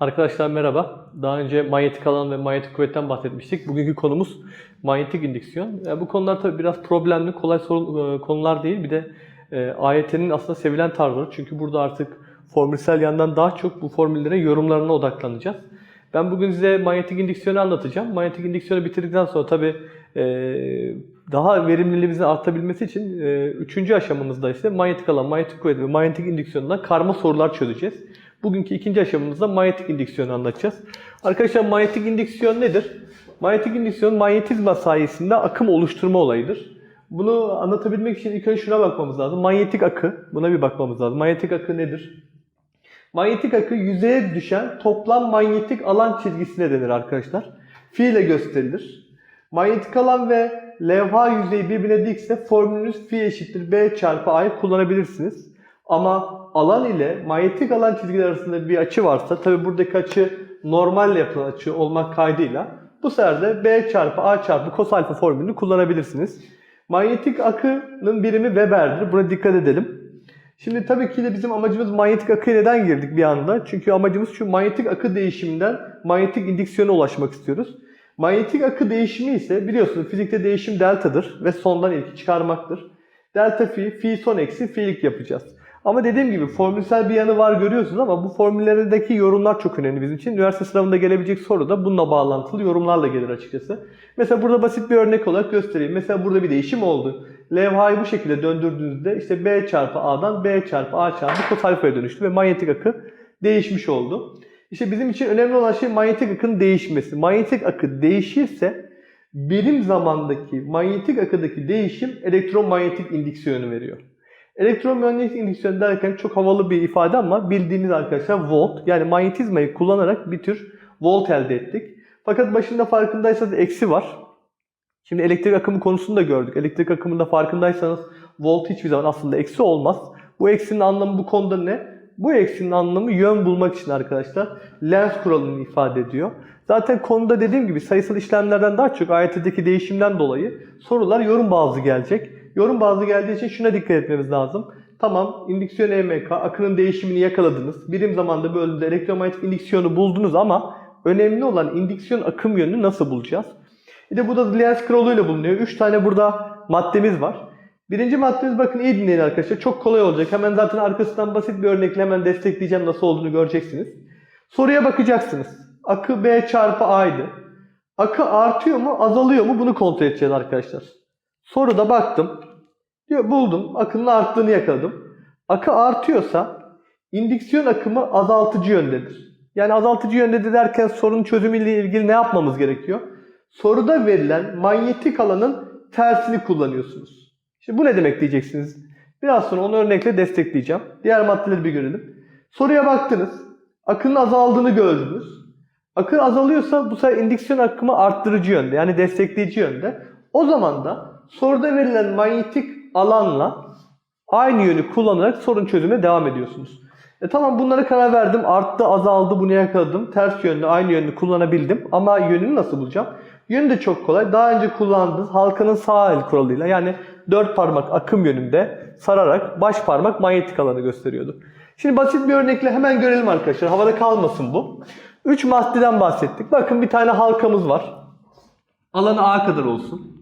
Arkadaşlar merhaba. Daha önce manyetik alan ve manyetik kuvvetten bahsetmiştik. Bugünkü konumuz manyetik indüksiyon. Yani bu konular tabii biraz problemli, kolay sorun, e, konular değil. Bir de e, AYT'nin aslında sevilen tarzı. Çünkü burada artık formülsel yandan daha çok bu formüllere yorumlarına odaklanacağız. Ben bugün size manyetik indüksiyonu anlatacağım. Manyetik indüksiyonu bitirdikten sonra tabii e, daha verimliliğimizin artabilmesi için e, üçüncü aşamamızda ise manyetik alan, manyetik kuvvet ve manyetik indüksiyondan karma sorular çözeceğiz. Bugünkü ikinci aşamamızda manyetik indüksiyonu anlatacağız. Arkadaşlar manyetik indüksiyon nedir? Manyetik indüksiyon manyetizma sayesinde akım oluşturma olayıdır. Bunu anlatabilmek için ilk önce şuna bakmamız lazım. Manyetik akı, buna bir bakmamız lazım. Manyetik akı nedir? Manyetik akı yüzeye düşen toplam manyetik alan çizgisine denir arkadaşlar. Fi ile gösterilir. Manyetik alan ve levha yüzeyi birbirine dikse formülünüz fi eşittir b çarpı a'yı kullanabilirsiniz. Ama alan ile manyetik alan çizgileri arasında bir açı varsa tabi buradaki açı normal yapılan açı olmak kaydıyla bu sefer de b çarpı a çarpı cos alfa formülünü kullanabilirsiniz. Manyetik akının birimi Weber'dir. Buna dikkat edelim. Şimdi tabii ki de bizim amacımız manyetik akıya neden girdik bir anda? Çünkü amacımız şu manyetik akı değişiminden manyetik indüksiyona ulaşmak istiyoruz. Manyetik akı değişimi ise biliyorsunuz fizikte değişim deltadır ve sondan ilki çıkarmaktır. Delta fi, fi son eksi fi'lik yapacağız. Ama dediğim gibi formülsel bir yanı var görüyorsunuz ama bu formüllerdeki yorumlar çok önemli bizim için. Üniversite sınavında gelebilecek soru da bununla bağlantılı yorumlarla gelir açıkçası. Mesela burada basit bir örnek olarak göstereyim. Mesela burada bir değişim oldu. Levhayı bu şekilde döndürdüğünüzde işte B çarpı A'dan B çarpı A çarpı cos alfaya dönüştü ve manyetik akı değişmiş oldu. İşte bizim için önemli olan şey manyetik akının değişmesi. Manyetik akı değişirse birim zamandaki manyetik akıdaki değişim elektromanyetik indüksiyonu veriyor. Elektromanyetik indüksiyon derken çok havalı bir ifade ama bildiğiniz arkadaşlar volt yani manyetizmayı kullanarak bir tür volt elde ettik. Fakat başında farkındaysanız eksi var. Şimdi elektrik akımı konusunu da gördük. Elektrik akımında farkındaysanız volt hiçbir zaman aslında eksi olmaz. Bu eksinin anlamı bu konuda ne? Bu eksinin anlamı yön bulmak için arkadaşlar Lenz kuralını ifade ediyor. Zaten konuda dediğim gibi sayısal işlemlerden daha çok AYT'deki değişimden dolayı sorular yorum bazlı gelecek. Yorum bazlı geldiği için şuna dikkat etmemiz lazım. Tamam indüksiyon EMK akının değişimini yakaladınız. Birim zamanda bölümde elektromanyetik indüksiyonu buldunuz ama önemli olan indüksiyon akım yönünü nasıl bulacağız? Bir de bu da Lenz kuralıyla bulunuyor. 3 tane burada maddemiz var. Birinci maddemiz bakın iyi dinleyin arkadaşlar. Çok kolay olacak. Hemen zaten arkasından basit bir örnekle hemen destekleyeceğim nasıl olduğunu göreceksiniz. Soruya bakacaksınız. Akı B çarpı A'ydı. Akı artıyor mu azalıyor mu bunu kontrol edeceğiz arkadaşlar. Soruda baktım. Diyor buldum. Akının arttığını yakaladım. Akı artıyorsa indüksiyon akımı azaltıcı yöndedir. Yani azaltıcı yöndedir derken sorunun çözümüyle ilgili ne yapmamız gerekiyor? Soruda verilen manyetik alanın tersini kullanıyorsunuz. Şimdi bu ne demek diyeceksiniz. Biraz sonra onu örnekle destekleyeceğim. Diğer maddeleri bir görelim. Soruya baktınız. Akının azaldığını gördünüz. Akı azalıyorsa bu sefer indüksiyon akımı arttırıcı yönde yani destekleyici yönde. O zaman da soruda verilen manyetik alanla aynı yönü kullanarak sorun çözümüne devam ediyorsunuz. E tamam bunlara karar verdim. Arttı, azaldı, bunu yakaladım. Ters yönlü, aynı yönlü kullanabildim. Ama yönünü nasıl bulacağım? Yönü de çok kolay. Daha önce kullandığınız halkanın sağ el kuralıyla yani dört parmak akım yönünde sararak baş parmak manyetik alanı gösteriyordu. Şimdi basit bir örnekle hemen görelim arkadaşlar. Havada kalmasın bu. Üç maddeden bahsettik. Bakın bir tane halkamız var. Alanı A kadar olsun.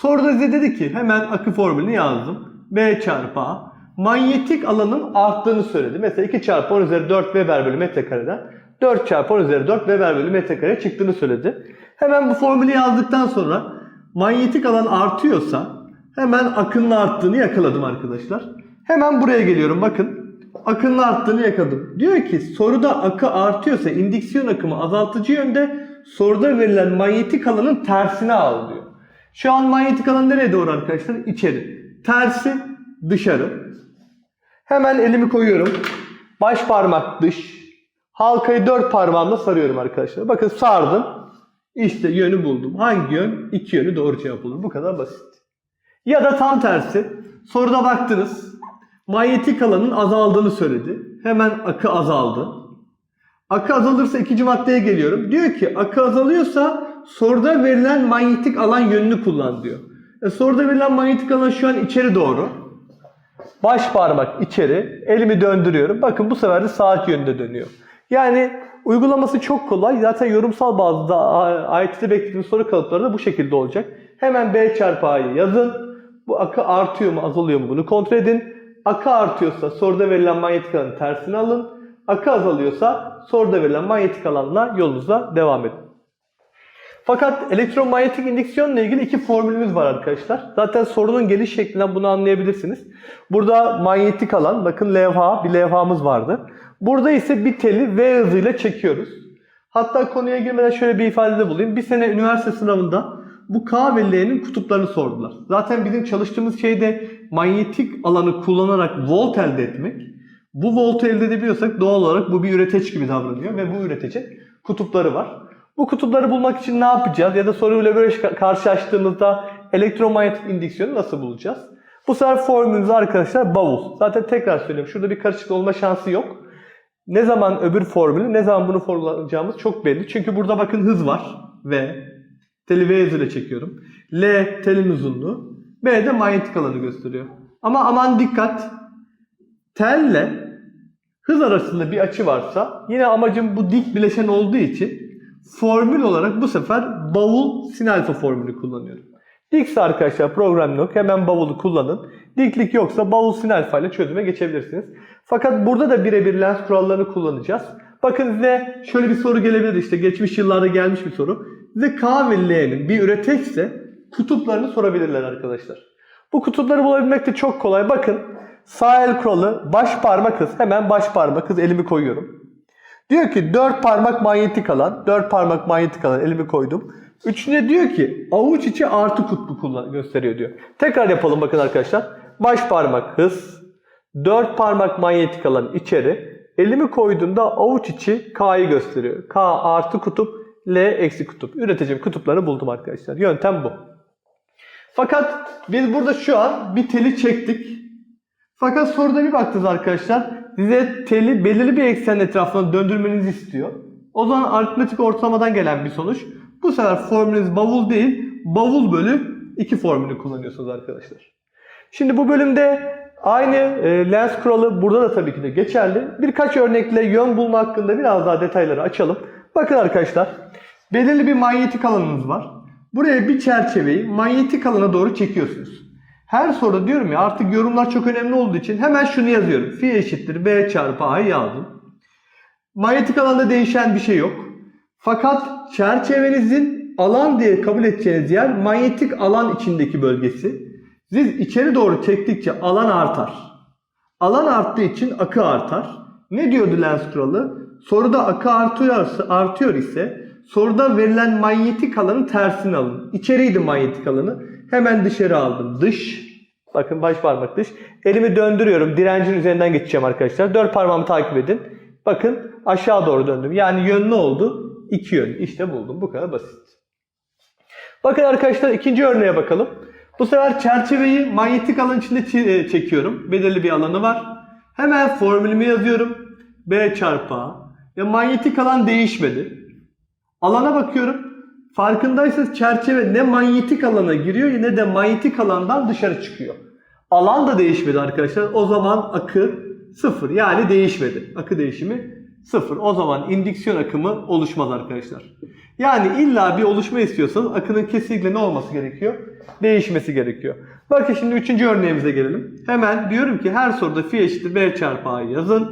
Soruda size dedi ki hemen akı formülünü yazdım. B çarpı A. Manyetik alanın arttığını söyledi. Mesela 2 çarpı 10 üzeri 4 Weber bölü metrekareden 4 çarpı 10 üzeri 4 Weber bölü metrekare çıktığını söyledi. Hemen bu formülü yazdıktan sonra manyetik alan artıyorsa hemen akının arttığını yakaladım arkadaşlar. Hemen buraya geliyorum bakın. Akının arttığını yakaladım. Diyor ki soruda akı artıyorsa indüksiyon akımı azaltıcı yönde soruda verilen manyetik alanın tersine al diyor. Şu an manyetik alan nereye doğru arkadaşlar? İçeri. Tersi dışarı. Hemen elimi koyuyorum. Baş parmak dış. Halkayı dört parmağımla sarıyorum arkadaşlar. Bakın sardım. İşte yönü buldum. Hangi yön? İki yönü doğru cevap olur. Bu kadar basit. Ya da tam tersi. Soruda baktınız. Manyetik alanın azaldığını söyledi. Hemen akı azaldı. Akı azalırsa ikinci maddeye geliyorum. Diyor ki akı azalıyorsa soruda verilen manyetik alan yönünü kullan diyor. E, soruda verilen manyetik alan şu an içeri doğru. Baş parmak içeri. Elimi döndürüyorum. Bakın bu sefer de saat yönünde dönüyor. Yani uygulaması çok kolay. Zaten yorumsal bazda AYT'de beklediğiniz soru kalıpları da bu şekilde olacak. Hemen B çarpı A'yı yazın. Bu akı artıyor mu azalıyor mu bunu kontrol edin. Akı artıyorsa soruda verilen manyetik alanın tersini alın. Akı azalıyorsa soruda verilen manyetik alanla yolunuza devam edin. Fakat elektromanyetik indüksiyonla ilgili iki formülümüz var arkadaşlar. Zaten sorunun geliş şeklinden bunu anlayabilirsiniz. Burada manyetik alan, bakın levha, bir levhamız vardı. Burada ise bir teli V hızıyla çekiyoruz. Hatta konuya girmeden şöyle bir ifadede bulayım. Bir sene üniversite sınavında bu K ve L'nin kutuplarını sordular. Zaten bizim çalıştığımız şey de manyetik alanı kullanarak volt elde etmek. Bu voltu elde edebiliyorsak doğal olarak bu bir üreteç gibi davranıyor ve bu üretecin kutupları var. Bu kutupları bulmak için ne yapacağız? Ya da soruyla böyle karşılaştığımızda elektromanyetik indüksiyonu nasıl bulacağız? Bu sefer formülümüz arkadaşlar bavul. Zaten tekrar söylüyorum. Şurada bir karışıklık olma şansı yok. Ne zaman öbür formülü, ne zaman bunu formüleceğimiz çok belli. Çünkü burada bakın hız var. V. Teli V hızıyla çekiyorum. L telin uzunluğu. B de manyetik alanı gösteriyor. Ama aman dikkat. Telle hız arasında bir açı varsa yine amacım bu dik bileşen olduğu için formül olarak bu sefer bavul sin alfa formülü kullanıyorum. Dikse arkadaşlar program yok. Hemen bavulu kullanın. Diklik yoksa bavul sin alfa ile çözüme geçebilirsiniz. Fakat burada da birebir lens kurallarını kullanacağız. Bakın size şöyle bir soru gelebilir işte geçmiş yıllarda gelmiş bir soru. Size K ve L'nin bir üretekse kutuplarını sorabilirler arkadaşlar. Bu kutupları bulabilmek de çok kolay. Bakın sağ el kuralı baş parmak hız. Hemen baş parmak hız elimi koyuyorum. Diyor ki 4 parmak manyetik alan. 4 parmak manyetik alan elimi koydum. Üçüncü diyor ki avuç içi artı kutbu kullan gösteriyor diyor. Tekrar yapalım bakın arkadaşlar. Baş parmak hız. 4 parmak manyetik alan içeri. Elimi koyduğumda avuç içi K'yı gösteriyor. K artı kutup, L eksi kutup. Üreteceğim kutupları buldum arkadaşlar. Yöntem bu. Fakat biz burada şu an bir teli çektik. Fakat soruda bir baktınız arkadaşlar. Size teli belirli bir eksen etrafına döndürmenizi istiyor. O zaman aritmetik ortalamadan gelen bir sonuç. Bu sefer formülünüz bavul değil, bavul bölü 2 formülü kullanıyorsunuz arkadaşlar. Şimdi bu bölümde aynı e, lens kuralı burada da tabii ki de geçerli. Birkaç örnekle yön bulma hakkında biraz daha detayları açalım. Bakın arkadaşlar, belirli bir manyetik alanınız var. Buraya bir çerçeveyi manyetik alana doğru çekiyorsunuz. Her soruda diyorum ya artık yorumlar çok önemli olduğu için hemen şunu yazıyorum. Fi eşittir B çarpı A'yı yazdım. Manyetik alanda değişen bir şey yok. Fakat çerçevenizin alan diye kabul edeceğiniz yer manyetik alan içindeki bölgesi. Siz içeri doğru çektikçe alan artar. Alan arttığı için akı artar. Ne diyordu lens kuralı? Soruda akı artıyorsa, artıyor ise soruda verilen manyetik alanın tersini alın. İçeriydi manyetik alanı. Hemen dışarı aldım. Dış. Bakın baş parmak dış. Elimi döndürüyorum. Direncin üzerinden geçeceğim arkadaşlar. Dört parmağımı takip edin. Bakın aşağı doğru döndüm. Yani yön ne oldu? İki yön. İşte buldum. Bu kadar basit. Bakın arkadaşlar ikinci örneğe bakalım. Bu sefer çerçeveyi manyetik alan içinde çekiyorum. Belirli bir alanı var. Hemen formülümü yazıyorum. B çarpı A. Ya manyetik alan değişmedi. Alana bakıyorum. Farkındaysanız çerçeve ne manyetik alana giriyor ne de manyetik alandan dışarı çıkıyor. Alan da değişmedi arkadaşlar. O zaman akı sıfır. Yani değişmedi. Akı değişimi sıfır. O zaman indüksiyon akımı oluşmaz arkadaşlar. Yani illa bir oluşma istiyorsanız akının kesinlikle ne olması gerekiyor? Değişmesi gerekiyor. Bakın şimdi üçüncü örneğimize gelelim. Hemen diyorum ki her soruda fi eşittir b çarpı a'yı yazın.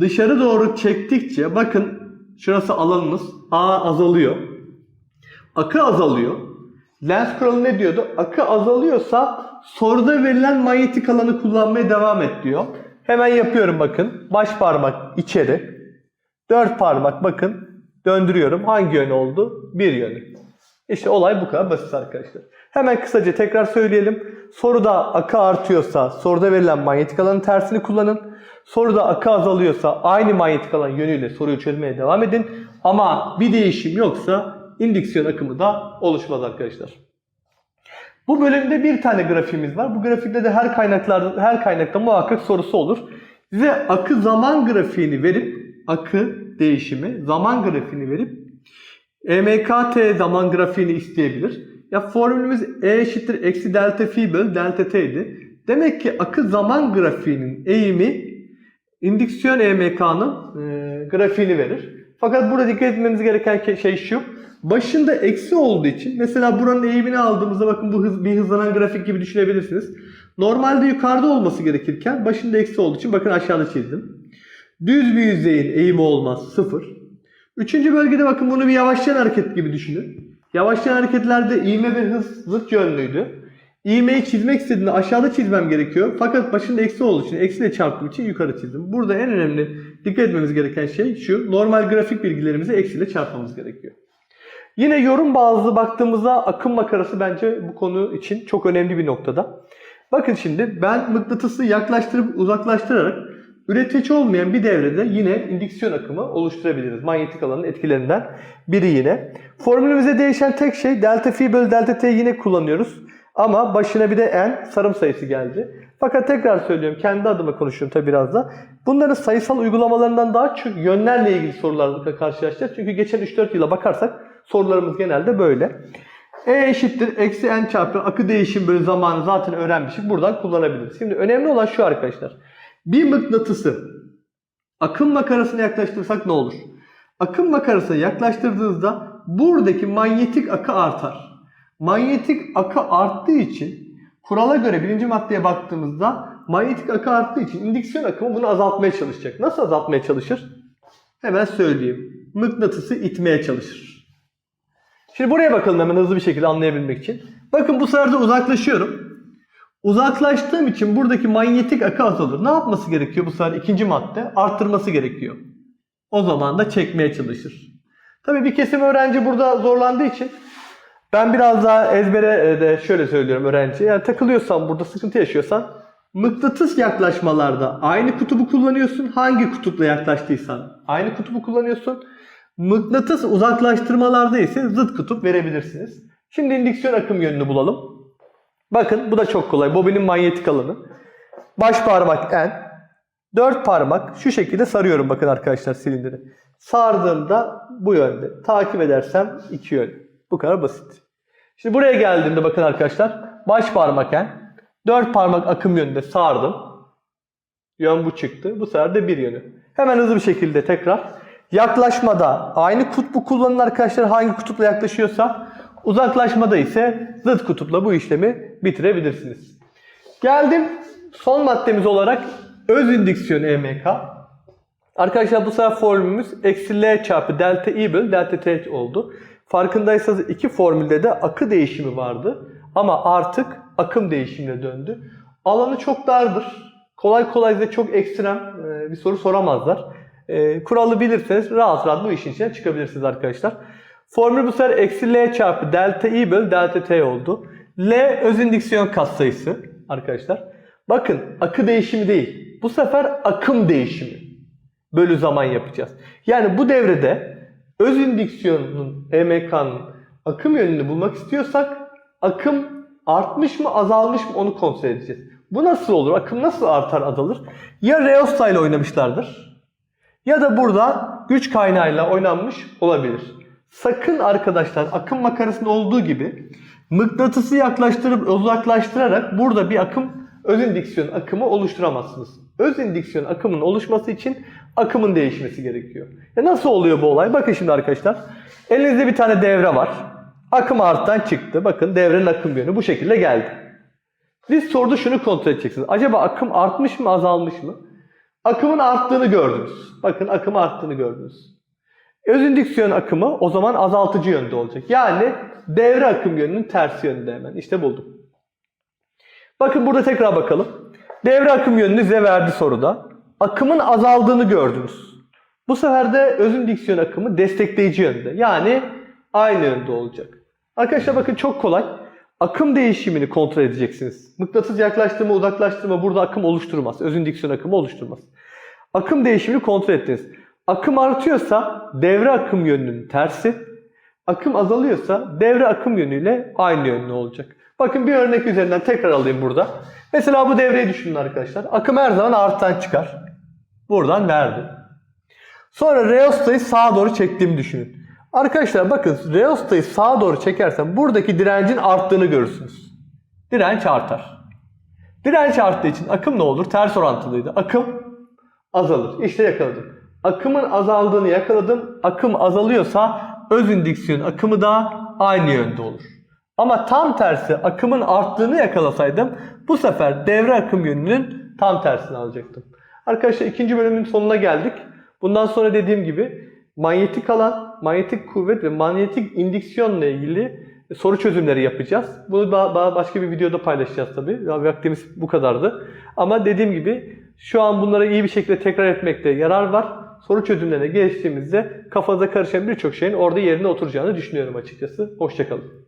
Dışarı doğru çektikçe bakın şurası alanınız a azalıyor. Akı azalıyor. Lens kuralı ne diyordu? Akı azalıyorsa soruda verilen manyetik alanı kullanmaya devam et diyor. Hemen yapıyorum bakın. Baş parmak içeri. Dört parmak bakın. Döndürüyorum. Hangi yön oldu? Bir yönü. İşte olay bu kadar basit arkadaşlar. Hemen kısaca tekrar söyleyelim. Soruda akı artıyorsa soruda verilen manyetik alanın tersini kullanın. Soruda akı azalıyorsa aynı manyetik alan yönüyle soruyu çözmeye devam edin. Ama bir değişim yoksa indüksiyon akımı da oluşmaz arkadaşlar. Bu bölümde bir tane grafiğimiz var. Bu grafikte de her kaynaklarda her kaynakta muhakkak sorusu olur. Size akı zaman grafiğini verip akı değişimi zaman grafiğini verip EMKT zaman grafiğini isteyebilir. Ya formülümüz E eşittir eksi delta fi bölü delta t idi. Demek ki akı zaman grafiğinin eğimi indüksiyon EMK'nın e, grafiğini verir. Fakat burada dikkat etmemiz gereken ke- şey şu. Başında eksi olduğu için mesela buranın eğimini aldığımızda bakın bu hız, bir hızlanan grafik gibi düşünebilirsiniz. Normalde yukarıda olması gerekirken başında eksi olduğu için bakın aşağıda çizdim. Düz bir yüzeyin eğimi olmaz sıfır. Üçüncü bölgede bakın bunu bir yavaşlayan hareket gibi düşünün. Yavaşlayan hareketlerde ivme ve hız zıt yönlüydü. İğmeyi çizmek istediğimde aşağıda çizmem gerekiyor. Fakat başında eksi olduğu için, eksiyle çarptığım için yukarı çizdim. Burada en önemli dikkat etmemiz gereken şey şu. Normal grafik bilgilerimizi eksiyle çarpmamız gerekiyor. Yine yorum bazlı baktığımızda akım makarası bence bu konu için çok önemli bir noktada. Bakın şimdi ben mıknatısı yaklaştırıp uzaklaştırarak üretici olmayan bir devrede yine indüksiyon akımı oluşturabiliriz. Manyetik alanın etkilerinden biri yine. Formülümüzde değişen tek şey delta phi bölü delta t yine kullanıyoruz. Ama başına bir de n sarım sayısı geldi. Fakat tekrar söylüyorum kendi adıma konuşuyorum tabi biraz da. Bunların sayısal uygulamalarından daha çok yönlerle ilgili sorularla karşılaşacağız. Çünkü geçen 3-4 yıla bakarsak sorularımız genelde böyle. E eşittir eksi n çarpı akı değişim bölü zamanı zaten öğrenmiştik. Buradan kullanabiliriz. Şimdi önemli olan şu arkadaşlar. Bir mıknatısı akım makarasına yaklaştırırsak ne olur? Akım makarasına yaklaştırdığınızda buradaki manyetik akı artar. Manyetik akı arttığı için kurala göre birinci maddeye baktığımızda manyetik akı arttığı için indüksiyon akımı bunu azaltmaya çalışacak. Nasıl azaltmaya çalışır? Hemen söyleyeyim. Mıknatısı itmeye çalışır. Şimdi buraya bakalım hemen hızlı bir şekilde anlayabilmek için. Bakın bu sefer de uzaklaşıyorum. Uzaklaştığım için buradaki manyetik akı azalır. Ne yapması gerekiyor bu sefer ikinci madde? Arttırması gerekiyor. O zaman da çekmeye çalışır. Tabii bir kesim öğrenci burada zorlandığı için ben biraz daha ezbere e, de şöyle söylüyorum öğrenciye. Yani takılıyorsan burada sıkıntı yaşıyorsan mıknatıs yaklaşmalarda aynı kutubu kullanıyorsun. Hangi kutupla yaklaştıysan aynı kutubu kullanıyorsun. Mıknatıs uzaklaştırmalarda ise zıt kutup verebilirsiniz. Şimdi indüksiyon akım yönünü bulalım. Bakın bu da çok kolay. Bobinin manyetik alanı. Baş parmak N. Dört parmak şu şekilde sarıyorum bakın arkadaşlar silindiri. Sardığımda bu yönde. Takip edersem iki yön. Bu kadar basit. Şimdi buraya geldiğimde bakın arkadaşlar. Baş parmak N. Dört parmak akım yönünde sardım. Yön bu çıktı. Bu sefer de bir yönü. Hemen hızlı bir şekilde tekrar. Yaklaşmada aynı kutbu kullanın arkadaşlar. Hangi kutupla yaklaşıyorsa. Uzaklaşmada ise zıt kutupla bu işlemi bitirebilirsiniz. Geldim son maddemiz olarak öz indüksiyon EMK. Arkadaşlar bu sefer formülümüz eksi L çarpı delta I bölü delta T oldu. Farkındaysanız iki formülde de akı değişimi vardı. Ama artık akım değişimine döndü. Alanı çok dardır. Kolay kolay size çok ekstrem bir soru soramazlar. E, Kuralı bilirseniz rahat rahat bu işin içine çıkabilirsiniz arkadaşlar. Formül bu sefer eksi L çarpı delta I bölü delta T oldu. L öz indüksiyon katsayısı arkadaşlar. Bakın akı değişimi değil. Bu sefer akım değişimi bölü zaman yapacağız. Yani bu devrede öz indüksiyonun EMK'nın akım yönünü bulmak istiyorsak akım artmış mı azalmış mı onu kontrol edeceğiz. Bu nasıl olur? Akım nasıl artar azalır? Ya Reosta ile oynamışlardır ya da burada güç kaynağıyla oynanmış olabilir. Sakın arkadaşlar akım makarasında olduğu gibi mıknatısı yaklaştırıp uzaklaştırarak burada bir akım öz indüksiyon akımı oluşturamazsınız. Öz indüksiyon akımın oluşması için akımın değişmesi gerekiyor. Ya nasıl oluyor bu olay? Bakın şimdi arkadaşlar. Elinizde bir tane devre var. Akım arttan çıktı. Bakın devrenin akım yönü bu şekilde geldi. Biz soruda şunu kontrol edeceksiniz. Acaba akım artmış mı azalmış mı? Akımın arttığını gördünüz. Bakın akım arttığını gördünüz. Öz indüksiyon akımı o zaman azaltıcı yönde olacak. Yani devre akım yönünün tersi yönünde hemen. İşte buldum. Bakın burada tekrar bakalım. Devre akım yönünü size verdi soruda. Akımın azaldığını gördünüz. Bu sefer de öz indüksiyon akımı destekleyici yönde. Yani aynı yönde olacak. Arkadaşlar bakın çok kolay. Akım değişimini kontrol edeceksiniz. Mıknatıs yaklaştırma, uzaklaştırma burada akım oluşturmaz. Öz indüksiyon akımı oluşturmaz. Akım değişimini kontrol ettiniz. Akım artıyorsa devre akım yönünün tersi. Akım azalıyorsa devre akım yönüyle aynı yönlü olacak. Bakın bir örnek üzerinden tekrar alayım burada. Mesela bu devreyi düşünün arkadaşlar. Akım her zaman arttan çıkar. Buradan verdim. Sonra reostayı sağa doğru çektiğimi düşünün. Arkadaşlar bakın reostayı sağa doğru çekersem buradaki direncin arttığını görürsünüz. Direnç artar. Direnç arttığı için akım ne olur? Ters orantılıydı. Akım azalır. İşte yakaladım. Akımın azaldığını yakaladım. Akım azalıyorsa öz indüksiyon akımı da aynı yönde olur. Ama tam tersi akımın arttığını yakalasaydım bu sefer devre akım yönünün tam tersini alacaktım. Arkadaşlar ikinci bölümün sonuna geldik. Bundan sonra dediğim gibi manyetik alan, manyetik kuvvet ve manyetik indüksiyonla ilgili soru çözümleri yapacağız. Bunu daha, başka bir videoda paylaşacağız tabii. Vaktimiz bu kadardı. Ama dediğim gibi şu an bunları iyi bir şekilde tekrar etmekte yarar var. Soru çözümlerine geçtiğimizde kafanıza karışan birçok şeyin orada yerine oturacağını düşünüyorum açıkçası. Hoşçakalın.